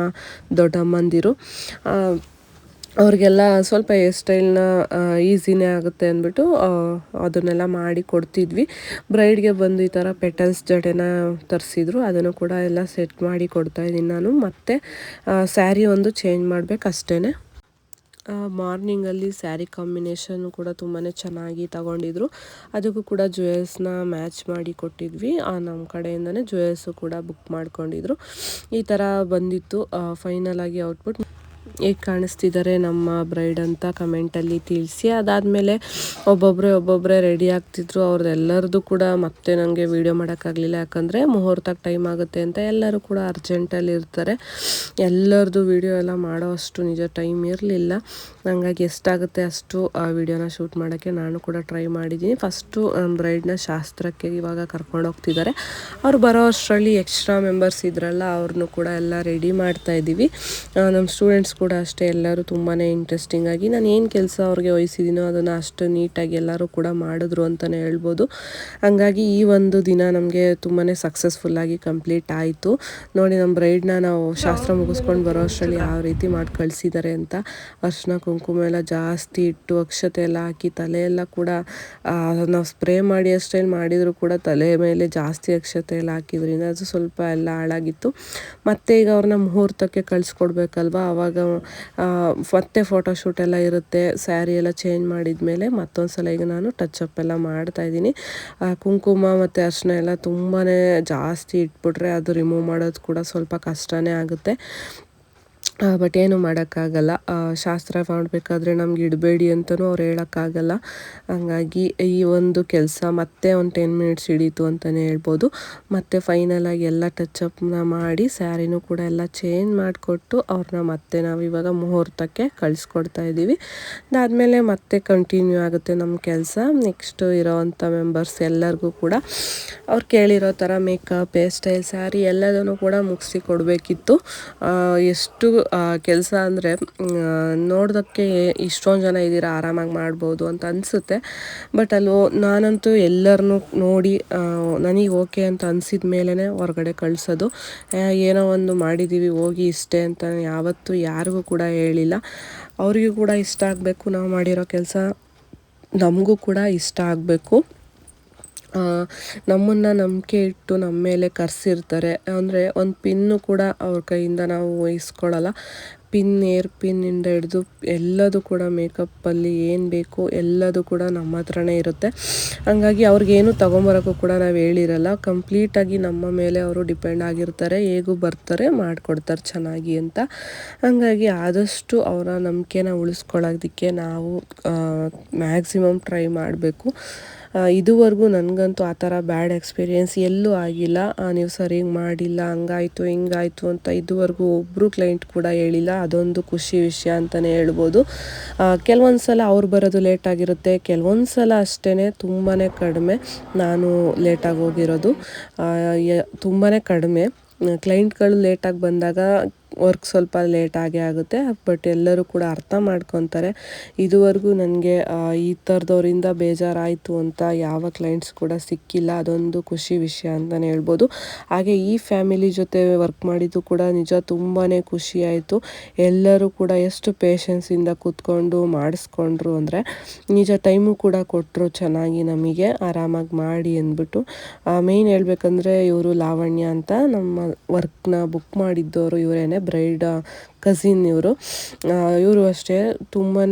S1: ದೊಡ್ಡಮ್ಮಂದಿರು. ಅವ್ರಿಗೆಲ್ಲ ಸ್ವಲ್ಪ ಹೇರ್ ಸ್ಟೈಲ್ನ ಈಸಿನೇ ಆಗುತ್ತೆ ಅಂದ್ಬಿಟ್ಟು ಅದನ್ನೆಲ್ಲ ಮಾಡಿ ಕೊಡ್ತಿದ್ವಿ. ಬ್ರೈಡ್ಗೆ ಬಂದು ಈ ಥರ ಪೆಟಲ್ಸ್ ಜಡೆನ ತರಿಸಿದ್ರು. ಅದನ್ನು ಕೂಡ ಎಲ್ಲ ಸೆಟ್ ಮಾಡಿ ಕೊಡ್ತಾಯಿದ್ದೀನಿ ನಾನು. ಮತ್ತು ಸ್ಯಾರಿ ಒಂದು ಚೇಂಜ್ ಮಾಡಬೇಕು ಅಷ್ಟೇ ಮಾರ್ನಿಂಗಲ್ಲಿ ಸ್ಯಾರಿ ಕಾಂಬಿನೇಷನ್ ಕೂಡ ತುಂಬಾ ಚೆನ್ನಾಗಿ ತಗೊಂಡಿದ್ರು. ಅದಕ್ಕೂ ಕೂಡ ಜುವೆಲ್ಸ್ನ ಮ್ಯಾಚ್ ಮಾಡಿ ಕೊಟ್ಟಿದ್ವಿ. ನಮ್ಮ ಕಡೆಯಿಂದನೇ ಜುವೆಲ್ಸು ಕೂಡ ಬುಕ್ ಮಾಡ್ಕೊಂಡಿದ್ರು. ಈ ಥರ ಬಂದಿತ್ತು ಫೈನಲ್ ಆಗಿ ಔಟ್ಪುಟ್ ಹೇಗೆ ಕಾಣಿಸ್ತಿದ್ದಾರೆ ನಮ್ಮ ಬ್ರೈಡ್ ಅಂತ ಕಮೆಂಟಲ್ಲಿ ತಿಳಿಸಿ. ಅದಾದಮೇಲೆ ಒಬ್ಬೊಬ್ಬರೇ ಒಬ್ಬೊಬ್ಬರೇ ರೆಡಿ ಆಗ್ತಿದ್ರು. ಅವ್ರದ್ದೆಲ್ಲರದು ಕೂಡ ಮತ್ತೆ ನನಗೆ ವೀಡಿಯೋ ಮಾಡೋಕ್ಕಾಗಲಿಲ್ಲ. ಯಾಕಂದರೆ ಮುಹೂರ್ತಕ್ಕೆ ಟೈಮ್ ಆಗುತ್ತೆ ಅಂತ ಎಲ್ಲರೂ ಕೂಡ ಅರ್ಜೆಂಟಲ್ಲಿ ಇರ್ತಾರೆ. ಎಲ್ಲರದು ವೀಡಿಯೋ ಎಲ್ಲ ಮಾಡೋ ಅಷ್ಟು ನಿಜ ಟೈಮ್ ಇರಲಿಲ್ಲ. ಹಂಗಾಗಿ ಎಷ್ಟಾಗುತ್ತೆ ಅಷ್ಟು ಆ ವಿಡಿಯೋನ ಶೂಟ್ ಮಾಡೋಕ್ಕೆ ನಾನು ಕೂಡ ಟ್ರೈ ಮಾಡಿದ್ದೀನಿ. ಫಸ್ಟು ಬ್ರೈಡ್ನ ಶಾಸ್ತ್ರಕ್ಕೆ ಇವಾಗ ಕರ್ಕೊಂಡು ಹೋಗ್ತಿದ್ದಾರೆ ಅವ್ರು ಬರೋ ಅಷ್ಟರಲ್ಲಿ ಎಕ್ಸ್ಟ್ರಾ ಮೆಂಬರ್ಸ್ ಇದ್ರಲ್ಲ ಅವ್ರನ್ನೂ ಕೂಡ ಎಲ್ಲ ರೆಡಿ ಮಾಡ್ತಾ ಇದ್ದೀವಿ ನಮ್ಮ ಸ್ಟೂಡೆಂಟ್ಸ್ ಕೂಡ ಅಷ್ಟೇ ಎಲ್ಲರೂ ತುಂಬಾ ಇಂಟ್ರೆಸ್ಟಿಂಗ್ ಆಗಿ ನಾನು ಏನು ಕೆಲಸ ಅವ್ರಿಗೆ ವಹಿಸಿದ್ದೀನೋ ಅದನ್ನು ಅಷ್ಟು ನೀಟಾಗಿ ಎಲ್ಲರೂ ಕೂಡ ಮಾಡಿದ್ರು ಅಂತಲೇ ಹೇಳ್ಬೋದು. ಹಂಗಾಗಿ ಈ ಒಂದು ದಿನ ನಮಗೆ ತುಂಬಾ ಸಕ್ಸಸ್ಫುಲ್ಲಾಗಿ ಕಂಪ್ಲೀಟ್ ಆಯಿತು. ನೋಡಿ ನಮ್ಮ ಬ್ರೈಡ್ನ ನಾವು ಶಾಸ್ತ್ರ ಮುಗಿಸ್ಕೊಂಡು ಬರೋ ಅಷ್ಟರಲ್ಲಿ ಯಾವ ರೀತಿ ಮಾಡಿ ಕಳಿಸಿದ್ದಾರೆ ಅಂತ. ಅರ್ಶಿನ ಕುಂಕುಮ ಎಲ್ಲ ಜಾಸ್ತಿ ಇಟ್ಟು ಅಕ್ಷತೆ ಎಲ್ಲ ಹಾಕಿ ತಲೆ ಎಲ್ಲ ಕೂಡ ನಾವು ಸ್ಪ್ರೇ ಮಾಡಿ ಅಷ್ಟೇನು ಮಾಡಿದರೂ ಕೂಡ ತಲೆ ಮೇಲೆ ಜಾಸ್ತಿ ಅಕ್ಷತೆ ಎಲ್ಲ ಹಾಕಿದ್ರಿಂದ ಅದು ಸ್ವಲ್ಪ ಎಲ್ಲ ಹಾಳಾಗಿತ್ತು. ಮತ್ತೆ ಈಗ ಅವ್ರನ್ನ ಮುಹೂರ್ತಕ್ಕೆ ಕಳಿಸ್ಕೊಡ್ಬೇಕಲ್ವ? ಆವಾಗ ಮತ್ತೆ ಫೋಟೋಶೂಟ್ ಎಲ್ಲ ಇರುತ್ತೆ. ಸ್ಯಾರಿ ಎಲ್ಲ ಚೇಂಜ್ ಮಾಡಿದ ಮೇಲೆ ಮತ್ತೊಂದು ಸಲ ಈಗ ನಾನು ಟಚ್ ಅಪ್ ಎಲ್ಲ ಮಾಡ್ತಾಯಿದ್ದೀನಿ ಕುಂಕುಮ ಮತ್ತು ಅರ್ಶಿನ ಎಲ್ಲ ತುಂಬಾ ಜಾಸ್ತಿ ಇಟ್ಬಿಟ್ರೆ ಅದು ರಿಮೂವ್ ಮಾಡೋದು ಕೂಡ ಸ್ವಲ್ಪ ಕಷ್ಟನೇ ಆಗುತ್ತೆ. ಬಟ್ ಏನು ಮಾಡೋಕ್ಕಾಗಲ್ಲ. ಶಾಸ್ತ್ರ ಮಾಡಬೇಕಾದ್ರೆ ನಮ್ಗೆ ಇಡಬೇಡಿ ಅಂತಲೂ ಅವ್ರು ಹೇಳೋಕ್ಕಾಗಲ್ಲ. ಹಂಗಾಗಿ ಈ ಒಂದು ಕೆಲಸ ಮತ್ತೆ ಒಂದು ಟೆನ್ ಮಿನಿಟ್ಸ್ ಹಿಡೀತು ಅಂತಲೇ ಹೇಳ್ಬೋದು. ಮತ್ತು ಫೈನಲಾಗಿ ಎಲ್ಲ ಟಚಪ್ನ ಮಾಡಿ ಸ್ಯಾರಿನೂ ಕೂಡ ಎಲ್ಲ ಚೇಂಜ್ ಮಾಡಿಕೊಟ್ಟು ಅವ್ರನ್ನ ಮತ್ತೆ ನಾವು ಇವಾಗ ಮುಹೂರ್ತಕ್ಕೆ ಕಳಿಸ್ಕೊಡ್ತಾ ಇದ್ದೀವಿ. ಅದಾದಮೇಲೆ ಮತ್ತೆ ಕಂಟಿನ್ಯೂ ಆಗುತ್ತೆ ನಮ್ಮ ಕೆಲಸ. ನೆಕ್ಸ್ಟು ಇರೋವಂಥ ಮೆಂಬರ್ಸ್ ಎಲ್ಲರಿಗೂ ಕೂಡ ಅವ್ರು ಕೇಳಿರೋ ಥರ ಮೇಕಪ್ ಹೇರ್ ಸ್ಟೈಲ್ ಸ್ಯಾರಿ ಎಲ್ಲದನ್ನು ಕೂಡ ಮುಗಿಸಿ ಕೊಡಬೇಕಿತ್ತು. ಎಷ್ಟು ಕೆಲಸ ಅಂದರೆ ನೋಡೋದಕ್ಕೆ ಇಷ್ಟೊಂದು ಜನ ಇದ್ದೀರಾ, ಆರಾಮಾಗಿ ಮಾಡ್ಬೋದು ಅಂತ ಅನಿಸುತ್ತೆ. ಬಟ್ ಅಲ್ಲಿ ನಾನಂತೂ ಎಲ್ಲರನ್ನೂ ನೋಡಿ ನನಗೆ ಓಕೆ ಅಂತ ಅನಿಸಿದ ಮೇಲೇ ಹೊರಗಡೆ ಕಳಿಸೋದು. ಏನೋ ಒಂದು ಮಾಡಿದ್ದೀವಿ ಹೋಗಿ ಇಷ್ಟೇ ಅಂತ ಯಾವತ್ತೂ ಯಾರಿಗೂ ಕೂಡ ಹೇಳಿಲ್ಲ. ಅವರಿಗೂ ಕೂಡ ಇಷ್ಟ ಆಗಬೇಕು, ನಾವು ಮಾಡಿರೋ ಕೆಲಸ ನಮಗೂ ಕೂಡ ಇಷ್ಟ ಆಗಬೇಕು. ನಮ್ಮನ್ನು ನಂಬಿಕೆ ಇಟ್ಟು ನಮ್ಮ ಮೇಲೆ ಕರೆಸಿರ್ತಾರೆ. ಅಂದರೆ ಒಂದು ಪಿನ್ನು ಕೂಡ ಅವ್ರ ಕೈಯಿಂದ ನಾವು ವಹಿಸ್ಕೊಳ್ಳಲ್ಲ ಪಿನ್, ಏರ್ ಪಿನ್ನಿಂದ ಹಿಡಿದು ಎಲ್ಲದೂ ಕೂಡ ಮೇಕಪ್ಪಲ್ಲಿ ಏನು ಬೇಕು ಎಲ್ಲದು ಕೂಡ ನಮ್ಮ ಹತ್ರನೇ ಇರುತ್ತೆ. ಹಾಗಾಗಿ ಅವ್ರಿಗೇನು ತೊಗೊಂಬರೋಕ್ಕೂ ಕೂಡ ನಾವು ಹೇಳಿರಲ್ಲ. ಕಂಪ್ಲೀಟಾಗಿ ನಮ್ಮ ಮೇಲೆ ಅವರು ಡಿಪೆಂಡ್ ಆಗಿರ್ತಾರೆ. ಹೇಗೂ ಬರ್ತಾರೆ, ಮಾಡಿಕೊಡ್ತಾರೆ ಚೆನ್ನಾಗಿ ಅಂತ. ಹಾಗಾಗಿ ಆದಷ್ಟು ಅವರ ನಂಬಿಕೆನ ಉಳಿಸ್ಕೊಳ್ಳೋದಕ್ಕೆ ನಾವು ಮ್ಯಾಕ್ಸಿಮಮ್ ಟ್ರೈ ಮಾಡಬೇಕು. ಇದುವರೆಗೂ ನನಗಂತೂ ಆ ಥರ ಬ್ಯಾಡ್ ಎಕ್ಸ್ಪೀರಿಯೆನ್ಸ್ ಎಲ್ಲೂ ಆಗಿಲ್ಲ. ನೀವು ಸರಿಯಾಗಿ ಮಾಡಿಲ್ಲ, ಹಂಗಾಯಿತು, ಹಿಂಗಾಯಿತು ಅಂತ ಇದುವರೆಗೂ ಒಬ್ಬರು ಕ್ಲೈಂಟ್ ಕೂಡ ಹೇಳಿಲ್ಲ. ಅದೊಂದು ಖುಷಿ ವಿಷಯ ಅಂತಲೇ ಹೇಳ್ಬೋದು. ಕೆಲವೊಂದು ಸಲ ಅವ್ರು ಬರೋದು ಲೇಟಾಗಿರುತ್ತೆ ಕೆಲವೊಂದು ಸಲ ಅಷ್ಟೇ ತುಂಬಾ ಕಡಿಮೆ ನಾನು ಲೇಟಾಗಿ ಹೋಗಿರೋದು. ತುಂಬಾ ಕಡಿಮೆ. ಕ್ಲೈಂಟ್ಗಳು ಲೇಟಾಗಿ ಬಂದಾಗ ವರ್ಕ್ ಸ್ವಲ್ಪ ಲೇಟಾಗೇ ಆಗುತ್ತೆ ಬಟ್ ಎಲ್ಲರೂ ಕೂಡ ಅರ್ಥ ಮಾಡ್ಕೊತಾರೆ. ಇದುವರೆಗೂ ನನಗೆ ಈ ಥರದವರಿಂದ ಬೇಜಾರಾಯಿತು ಅಂತ ಯಾವ ಕ್ಲೈಂಟ್ಸ್ ಕೂಡ ಸಿಕ್ಕಿಲ್ಲ, ಅದೊಂದು ಖುಷಿ ವಿಷಯ ಅಂತಲೇ ಹೇಳ್ಬೋದು. ಹಾಗೆ ಈ ಫ್ಯಾಮಿಲಿ ಜೊತೆ ವರ್ಕ್ ಮಾಡಿದ್ದು ಕೂಡ ನಿಜ ತುಂಬಾ ಖುಷಿಯಾಯಿತು ಎಲ್ಲರೂ ಕೂಡ ಎಷ್ಟು ಪೇಷನ್ಸಿಂದ ಕೂತ್ಕೊಂಡು ಮಾಡಿಸ್ಕೊಂಡ್ರು ಅಂದರೆ, ನಿಜ ಟೈಮು ಕೂಡ ಕೊಟ್ಟರು ಚೆನ್ನಾಗಿ ನಮಗೆ, ಆರಾಮಾಗಿ ಮಾಡಿ ಅಂದ್ಬಿಟ್ಟು. ಮೇಯ್ನ್ ಹೇಳ್ಬೇಕಂದ್ರೆ ಇವರು ಲಾವಣ್ಯ ಅಂತ ನಮ್ಮ ವರ್ಕ್ನ ಬುಕ್ ಮಾಡಿದ್ದವರು ಇವರೇನೆ. ಬ್ರೈಡ್ ಕಸಿನ್ ಇವರು. ಇವರು ಅಷ್ಟೇ. ತುಂಬಾ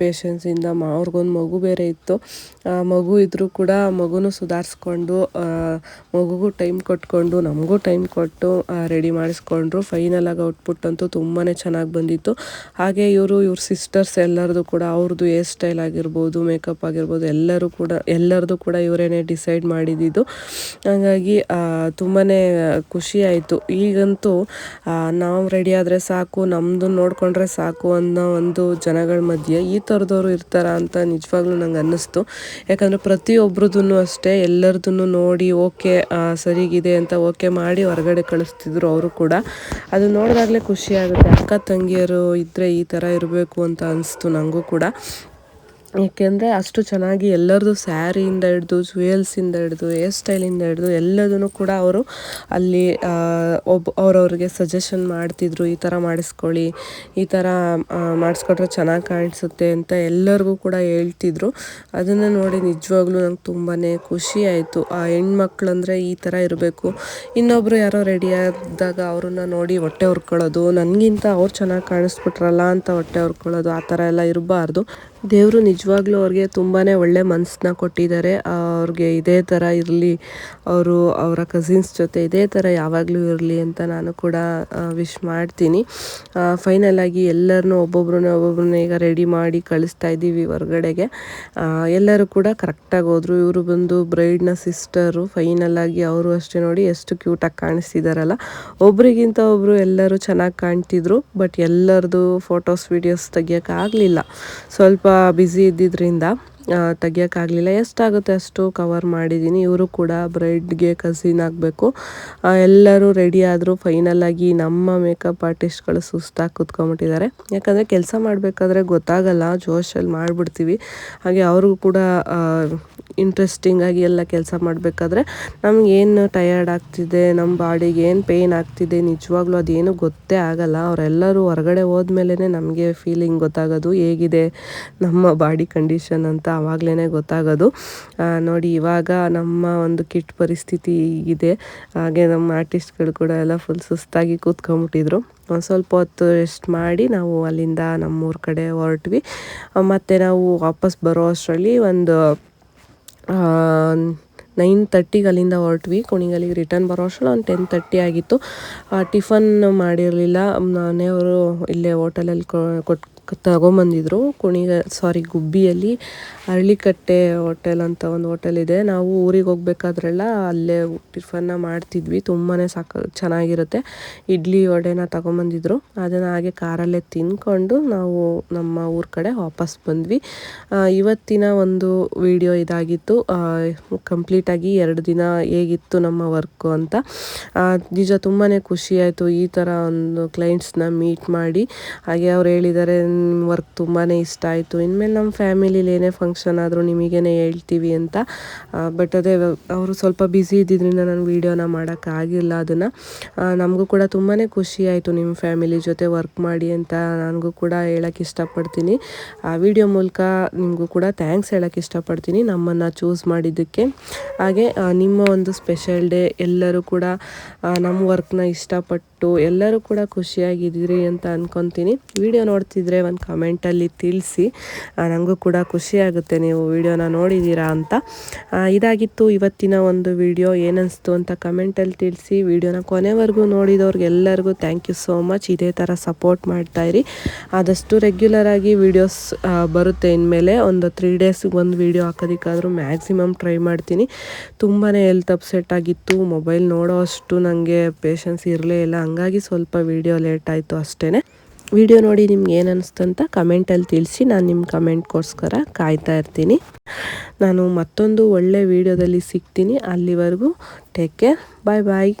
S1: ಪೇಷನ್ಸಿಂದ ಮಾ, ಅವ್ರಿಗೊಂದು ಮಗು ಬೇರೆ ಇತ್ತು. ಮಗು ಇದ್ದರೂ ಕೂಡ ಮಗುನೂ ಸುಧಾರಿಸ್ಕೊಂಡು ಮಗುಗೂ ಟೈಮ್ ಕೊಟ್ಕೊಂಡು, ನಮಗೂ ಟೈಮ್ ಕೊಟ್ಟು ರೆಡಿ ಮಾಡಿಸ್ಕೊಂಡ್ರು. ಫೈನಲಾಗಿ ಔಟ್ಪುಟ್ ಅಂತೂ ತುಂಬಾ ಚೆನ್ನಾಗಿ ಬಂದಿತ್ತು. ಹಾಗೆ ಇವರು, ಇವ್ರ ಸಿಸ್ಟರ್ಸ್ ಎಲ್ಲರದು ಕೂಡ ಅವ್ರದ್ದು ಹೇರ್ ಸ್ಟೈಲ್ ಆಗಿರ್ಬೋದು ಮೇಕಪ್ ಆಗಿರ್ಬೋದು, ಎಲ್ಲರೂ ಕೂಡ, ಎಲ್ಲರದು ಕೂಡ ಇವರೇನೆ ಡಿಸೈಡ್ ಮಾಡಿದ್ದು ಹಾಗಾಗಿ ತುಂಬಾ ಖುಷಿ ಆಯಿತು. ಈಗಂತೂ ನಾವು ರೆಡಿ ಆದರೆ ಸಾಕು. ನಮ್ಮದು ನೋಡಿಕೊಂಡ್ರೆ ಸಾಕು ಅನ್ನೋ ಒಂದು ಜನಗಳ ಮಧ್ಯೆ ಈ ಥರದವರು ಇರ್ತಾರ ಅಂತ ನಿಜವಾಗ್ಲೂ ನಂಗೆ ಅನ್ನಿಸ್ತು. ಯಾಕಂದರೆ ಪ್ರತಿಯೊಬ್ರದ್ದು ಅಷ್ಟೇ, ಎಲ್ಲರದನ್ನು ನೋಡಿ ಓಕೆ ಸರಿಗಿದೆ ಅಂತ ಓಕೆ ಮಾಡಿ ಹೊರಗಡೆ ಕಳಿಸ್ತಿದ್ರು ಅವರು ಕೂಡ. ಅದು ನೋಡಿದಾಗಲೇ ಖುಷಿ ಆಗುತ್ತೆ. ಅಕ್ಕ ತಂಗಿಯರು ಇದ್ದರೆ ಈ ಥರ ಇರಬೇಕು ಅಂತ ಅನಿಸ್ತು ನನಗೂ ಕೂಡ. ಏಕೆಂದರೆ ಅಷ್ಟು ಚೆನ್ನಾಗಿ ಎಲ್ಲರದು ಸ್ಯಾರಿಯಿಂದ ಹಿಡ್ದು ಜುವೆಲ್ಸಿಂದ ಹಿಡ್ದು ಹೇರ್ ಸ್ಟೈಲಿಂದ ಹಿಡ್ದು ಎಲ್ಲದನ್ನು ಕೂಡ ಅವರು ಅಲ್ಲಿ ಒಬ್ಬ ಅವ್ರವ್ರಿಗೆ ಸಜೆಷನ್ ಮಾಡ್ತಿದ್ರು, ಈ ಥರ ಮಾಡಿಸ್ಕೊಳ್ಳಿ, ಈ ಥರ ಮಾಡಿಸ್ಕೊಟ್ರೆ ಚೆನ್ನಾಗಿ ಕಾಣಿಸುತ್ತೆ ಅಂತ ಎಲ್ಲರಿಗೂ ಕೂಡ ಹೇಳ್ತಿದ್ರು. ಅದನ್ನು ನೋಡಿ ನಿಜವಾಗ್ಲೂ ನಂಗೆ ತುಂಬಾ ಖುಷಿ ಆಯಿತು. ಆ ಹೆಣ್ಮಕ್ಳು ಅಂದರೆ ಈ ಥರ ಇರಬೇಕು. ಇನ್ನೊಬ್ಬರು ಯಾರೋ ರೆಡಿ ಆದಾಗ ಅವ್ರನ್ನ ನೋಡಿ ಹೊಟ್ಟೆ ಹುರ್ಕೊಳ್ಳೋದು ನನಗಿಂತ ಅವ್ರು ಚೆನ್ನಾಗಿ ಕಾಣಿಸ್ಬಿಟ್ರಲ್ಲ ಅಂತ ಹೊಟ್ಟೆ ಹುರ್ಕೊಳ್ಳೋದು ಆ ಥರ ಎಲ್ಲ ಇರಬಾರ್ದು. ದೇವರು ನಿಜವಾಗ್ಲೂ ಅವ್ರಿಗೆ ತುಂಬಾ ಒಳ್ಳೆ ಮನಸ್ಸನ್ನ ಕೊಟ್ಟಿದ್ದಾರೆ. ಅವ್ರಿಗೆ ಇದೇ ಥರ ಇರಲಿ, ಅವರು ಅವರ ಕಸಿನ್ಸ್ ಜೊತೆ ಇದೇ ಥರ ಯಾವಾಗಲೂ ಇರಲಿ ಅಂತ ನಾನು ಕೂಡ ವಿಶ್ ಮಾಡ್ತೀನಿ. ಫೈನಲಾಗಿ ಎಲ್ಲರನ್ನು ಒಬ್ಬೊಬ್ರನ್ನ ಒಬ್ಬೊಬ್ರನ್ನ ಈಗ ರೆಡಿ ಮಾಡಿ ಕಳಿಸ್ತಾ ಇದ್ದೀವಿ ಹೊರಗಡೆಗೆ. ಎಲ್ಲರೂ ಕೂಡ ಕರೆಕ್ಟಾಗಿ ಹೋದರು. ಇವರು ಬಂದು ಬ್ರೈಡ್ನ ಸಿಸ್ಟರು ಫೈನಲಾಗಿ ಅವರು ಅಷ್ಟೇ ನೋಡಿ ಎಷ್ಟು ಕ್ಯೂಟಾಗಿ ಕಾಣಿಸ್ತಿದಾರಲ್ಲ. ಒಬ್ರಿಗಿಂತ ಒಬ್ಬರು ಎಲ್ಲರೂ ಚೆನ್ನಾಗಿ ಕಾಣ್ತಿದ್ರು ಬಟ್ ಎಲ್ಲರದು ಫೋಟೋಸ್ ವೀಡಿಯೋಸ್ ತೆಗಿಯೋಕ್ಕಾಗಲಿಲ್ಲ ಸ್ವಲ್ಪ ಬ್ಯುಸಿ ಇದ್ದಿದ್ದರಿಂದ ತೆಗಿಯೋಕ್ಕಾಗಲಿಲ್ಲ. ಎಷ್ಟಾಗುತ್ತೆ ಅಷ್ಟು ಕವರ್ ಮಾಡಿದ್ದೀನಿ ಇವರು ಕೂಡ ಬ್ರೈಡ್ಗೆ ಕಸಿನ್ ಆಗಬೇಕು. ಎಲ್ಲರೂ ರೆಡಿ ಆದರೂ ಫೈನಲ್ ಆಗಿ ನಮ್ಮ ಮೇಕಪ್ ಆರ್ಟಿಸ್ಟ್ಗಳು ಸುಸ್ತಾಗಿ ಕುತ್ಕೊಂಬಿಟ್ಟಿದ್ದಾರೆ ಯಾಕಂದರೆ ಕೆಲಸ ಮಾಡಬೇಕಾದ್ರೆ ಗೊತ್ತಾಗಲ್ಲ. ಜೋಶಲ್ಲಿ ಮಾಡಿಬಿಡ್ತೀವಿ. ಹಾಗೆ ಅವ್ರಿಗೂ ಕೂಡ ಇಂಟ್ರೆಸ್ಟಿಂಗ್ ಆಗಿ ಎಲ್ಲ ಕೆಲಸ ಮಾಡಬೇಕಾದ್ರೆ ನಮ್ಗೆ ಏನು ಟಯರ್ಡ್ ಆಗ್ತಿದೆ ನಮ್ಮ ಬಾಡಿಗೆ ಏನು ಪೇಯ್ನ್ ಆಗ್ತಿದೆ, ನಿಜವಾಗ್ಲೂ ಅದೇನು ಗೊತ್ತೇ ಆಗಲ್ಲ. ಅವರೆಲ್ಲರೂ ಹೊರಗಡೆ ಹೋದ್ಮೇಲೆ ನಮಗೆ ಫೀಲಿಂಗ್ ಗೊತ್ತಾಗೋದು ಹೇಗಿದೆ, ನಮ್ಮ ಬಾಡಿ ಕಂಡೀಷನ್ ಅಂತ ಆವಾಗಲೇ ಗೊತ್ತಾಗೋದು. ನೋಡಿ ಇವಾಗ ನಮ್ಮ ಒಂದು ಕಿಟ್ ಪರಿಸ್ಥಿತಿ ಇದೆ ಹಾಗೆ ನಮ್ಮ ಆರ್ಟಿಸ್ಟ್ಗಳು ಕೂಡ ಎಲ್ಲ ಫುಲ್ ಸುಸ್ತಾಗಿ ಕೂತ್ಕೊಂಬಿಟ್ಟಿದ್ರು ಒಂದು ಸ್ವಲ್ಪ ಹೊತ್ತು ರೆಸ್ಟ್ ಮಾಡಿ ನಾವು ಅಲ್ಲಿಂದ ನಮ್ಮೂರ ಕಡೆ ಹೊರಟ್ವಿ. ಮತ್ತು ನಾವು ವಾಪಸ್ ಬರೋ ಅಷ್ಟರಲ್ಲಿ ಒಂದು ನೈನ್ ತರ್ಟಿಗೆ ಅಲ್ಲಿಂದ ಹೊರಟ್ವಿ. ಕುಣಿಗಲಿಗೆ ರಿಟರ್ನ್ ಬರೋ ಅಷ್ಟರಲ್ಲಿ ಒಂದು ಟೆನ್ ತರ್ಟಿ ಆಗಿತ್ತು. ಟಿಫನ್ ಮಾಡಿರಲಿಲ್ಲ. ಮನೆಯವರು ಇಲ್ಲೇ ಹೋಟೆಲಲ್ಲಿ ಕೊಟ್ಟು ತಗೊಂಬಂದಿದ್ರು. ಕುಣಿಗ ಸಾರಿ ಗುಬ್ಬಿಯಲ್ಲಿ ಅರಳಿಕಟ್ಟೆ ಹೋಟೆಲ್ ಅಂತ ಒಂದು ಹೋಟೆಲ್ ಇದೆ. ನಾವು ಊರಿಗೆ ಹೋಗ್ಬೇಕಾದ್ರೆಲ್ಲ ಅಲ್ಲೇ ಟಿಫನ್ನ ಮಾಡ್ತಿದ್ವಿ. ತುಂಬಾ ಸಾಕು, ಚೆನ್ನಾಗಿರುತ್ತೆ. ಇಡ್ಲಿ ವಡೆನ ತಗೊಂಬಂದಿದ್ರು. ಅದನ್ನು ಹಾಗೆ ಕಾರಲ್ಲೇ ತಿನ್ಕೊಂಡು ನಾವು ನಮ್ಮ ಊರ ಕಡೆ ವಾಪಸ್ ಬಂದ್ವಿ. ಇವತ್ತಿನ ಒಂದು ವಿಡಿಯೋ ಇದಾಗಿತ್ತು. ಕಂಪ್ಲೀಟಾಗಿ ಎರಡು ದಿನ ಹೇಗಿತ್ತು ನಮ್ಮ ವರ್ಕು ಅಂತ. ನಿಜ ತುಂಬಾ ಖುಷಿ ಆಯಿತು ಈ ಥರ ಒಂದು ಕ್ಲೈಂಟ್ಸ್ನ ಮೀಟ್ ಮಾಡಿ. ಹಾಗೆ ಅವ್ರು ಹೇಳಿದ್ದಾರೆ ವರ್ಕ್ ತುಂಬಾ ಇಷ್ಟ ಆಯಿತು. ಇನ್ಮೇಲೆ ನಮ್ಮ ಫ್ಯಾಮಿಲಿಲಿ ಏನೇ ಫಂಕ್ಷನ್ ಆದರೂ ನಿಮಗೇನೆ ಹೇಳ್ತೀವಿ ಅಂತ. ಬಟ್ ಅದೇ ಅವರು ಸ್ವಲ್ಪ ಬ್ಯುಸಿ ಇದ್ದಿದ್ದರಿಂದ ನಾನು ವೀಡಿಯೋನ ಮಾಡೋಕ್ಕಾಗಿಲ್ಲ ಅದನ್ನು. ನಮಗೂ ಕೂಡ ತುಂಬಾ ಖುಷಿ ಆಯಿತು ನಿಮ್ಮ ಫ್ಯಾಮಿಲಿ ಜೊತೆ ವರ್ಕ್ ಮಾಡಿ ಅಂತ ನನಗೂ ಕೂಡ ಹೇಳೋಕ್ಕೆ ಇಷ್ಟಪಡ್ತೀನಿ. ಆ ವಿಡಿಯೋ ಮೂಲಕ ನಿಮಗೂ ಕೂಡ ಥ್ಯಾಂಕ್ಸ್ ಹೇಳೋಕ್ಕೆ ಇಷ್ಟಪಡ್ತೀನಿ ನಮ್ಮನ್ನು ಚೂಸ್ ಮಾಡಿದ್ದಕ್ಕೆ. ಹಾಗೆ ನಿಮ್ಮ ಒಂದು ಸ್ಪೆಷಲ್ ಡೇ ಎಲ್ಲರೂ ಕೂಡ ನಮ್ಮ ವರ್ಕ್ನ ಇಷ್ಟಪಟ್ಟು ಎಲ್ಲರೂ ಕೂಡ ಖುಷಿಯಾಗಿದ್ದೀರಿ ಅಂತ ಅಂದ್ಕೊತೀನಿ ವಿಡಿಯೋ ನೋಡ್ತಿದ್ರೆ ಒಂದು ಕಮೆಂಟಲ್ಲಿ ತಿಳಿಸಿ. ನನಗೂ ಕೂಡ ಖುಷಿಯಾಗುತ್ತೆ ನೀವು ವಿಡಿಯೋನ ನೋಡಿದ್ದೀರಾ ಅಂತ. ಇದಾಗಿತ್ತು ಇವತ್ತಿನ ಒಂದು ವಿಡಿಯೋ. ಏನಿಸ್ತು ಅಂತ ಕಮೆಂಟಲ್ಲಿ ತಿಳಿಸಿ. ವಿಡಿಯೋನ ಕೊನೆವರೆಗೂ ನೋಡಿದವ್ರಿಗೆಲ್ಲರಿಗೂ ಥ್ಯಾಂಕ್ ಯು ಸೋ ಮಚ್ ಇದೇ ಥರ ಸಪೋರ್ಟ್ ಮಾಡ್ತಾಯಿರಿ ಆದಷ್ಟು ರೆಗ್ಯುಲರ್ ಆಗಿ ವಿಡಿಯೋಸ್ ಬರುತ್ತೆ ಇನ್ಮೇಲೆ. ಒಂದು ತ್ರೀ ಡೇಸ್ಗೆ ಒಂದು ವಿಡಿಯೋ ಹಾಕೋದಕ್ಕಾದರೂ ಮ್ಯಾಕ್ಸಿಮಮ್ ಟ್ರೈ ಮಾಡ್ತೀನಿ. ತುಂಬಾ ಹೆಲ್ತ್ ಅಪ್ಸೆಟ್ ಆಗಿತ್ತು. ಮೊಬೈಲ್ ನೋಡೋ ಅಷ್ಟು ನನಗೆ ಪೇಷನ್ಸ್ ಇರಲೇ ಇಲ್ಲ. ಹಂಗಾಗಿ ಸ್ವಲ್ಪ ವಿಡಿಯೋ ಲೇಟ್ ಆಯಿತು ಅಷ್ಟೇ ವಿಡಿಯೋ ನೋಡಿ ನಿಮ್ಗೆ ಏನು ಅನಿಸ್ತು ಅಂತ ಕಮೆಂಟಲ್ಲಿ ತಿಳಿಸಿ, ನಾನು ನಿಮ್ಮ ಕಮೆಂಟ್ಗೋಸ್ಕರ ಕಾಯ್ತಾ ಇರ್ತೀನಿ. ನಾನು ಮತ್ತೊಂದು ಒಳ್ಳೆ ವಿಡಿಯೋದಲ್ಲಿ ಸಿಗ್ತೀನಿ. ಅಲ್ಲಿವರೆಗೂ ಟೇಕ್ ಕೇರ್ ಬಾಯ್ ಬಾಯ್